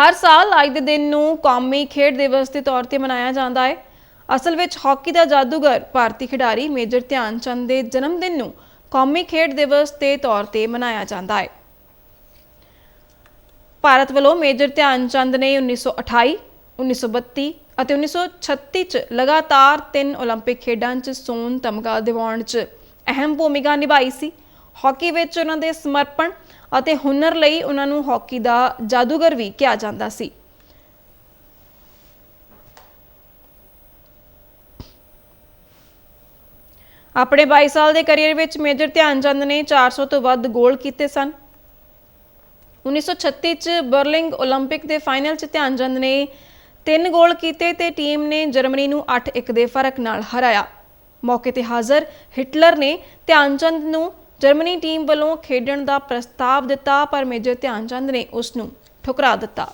ਹਰ ਸਾਲ ਅੱਜ ਦੇ ਦਿਨ ਨੂੰ ਕੌਮੀ ਖੇਡ ਦਿਵਸ ਦੇ ਤੌਰ ਤੇ ਮਨਾਇਆ ਜਾਂਦਾ ਹੈ ਅਸਲ ਵਿੱਚ ਹਾਕੀ ਦਾ ਜਾਦੂਗਰ ਭਾਰਤੀ ਖਿਡਾਰੀ ਮੇਜਰ ਧਿਆਨ ਚੰਦ ਦੇ ਜਨਮ ਦਿਨ ਨੂੰ ਕੌਮੀ ਖੇਡ ਦਿਵਸ ਦੇ ਤੌਰ ਤੇ ਮਨਾਇਆ ਜਾਂਦਾ ਹੈ ਭਾਰਤ ਵੱਲੋਂ ਮੇਜਰ ਧਿਆਨ ਚੰਦ ਨੇ 1928, 1932 ਅਤੇ 1936 ਚ ਲਗਾਤਾਰ ਤਿੰਨ 올림픽 ਖੇਡਾਂ 'ਚ ਸੋਨ ਤਮਗਾ ਦਿਵਾਉਣ 'ਚ ਅਹਿਮ ਭੂਮਿਕਾ ਨਿਭਾਈ ਸੀ ਹਾਕੀ ਵਿੱਚ ਉਹਨਾਂ ਦੇ ਸਮਰਪਣ ਅਤੇ ਹੁਨਰ ਲਈ ਉਹਨਾਂ ਨੂੰ ਹਾਕੀ ਦਾ ਜਾਦੂਗਰ ਵੀ ਕਿਹਾ ਜਾਂਦਾ ਸੀ ਆਪਣੇ 22 ਸਾਲ ਦੇ ਕੈਰੀਅਰ ਵਿੱਚ ਮੇਜਰ ਧਿਆਨ ਚੰਦ ਨੇ 400 ਤੋਂ ਵੱਧ ਗੋਲ ਕੀਤੇ ਸਨ 1936 ਚ ਬਰਲਿੰਗ 올림픽 ਦੇ ਫਾਈਨਲ ਚ ਧਿਆਨ ਚੰਦ ਨੇ ਤਿੰਨ ਗੋਲ ਕੀਤੇ ਤੇ ਟੀਮ ਨੇ ਜਰਮਨੀ ਨੂੰ 8-1 ਦੇ ਫਰਕ ਨਾਲ ਹਰਾਇਆ ਮੌਕੇ ਤੇ ਹਾਜ਼ਰ ਹਿਟਲਰ ਨੇ ਧਿਆਨ ਚੰਦ ਨੂੰ ਜਰਮਨੀ ਟੀਮ ਵੱਲੋਂ ਖੇਡਣ ਦਾ ਪ੍ਰਸਤਾਵ ਦਿੱਤਾ, ਪਰ ਮੇਜਰ ਧਿਆਨ ਚੰਦ ਨੇ ਉਸ ਨੂੰ ਠੁਕਰਾ ਦਿੱਤਾ।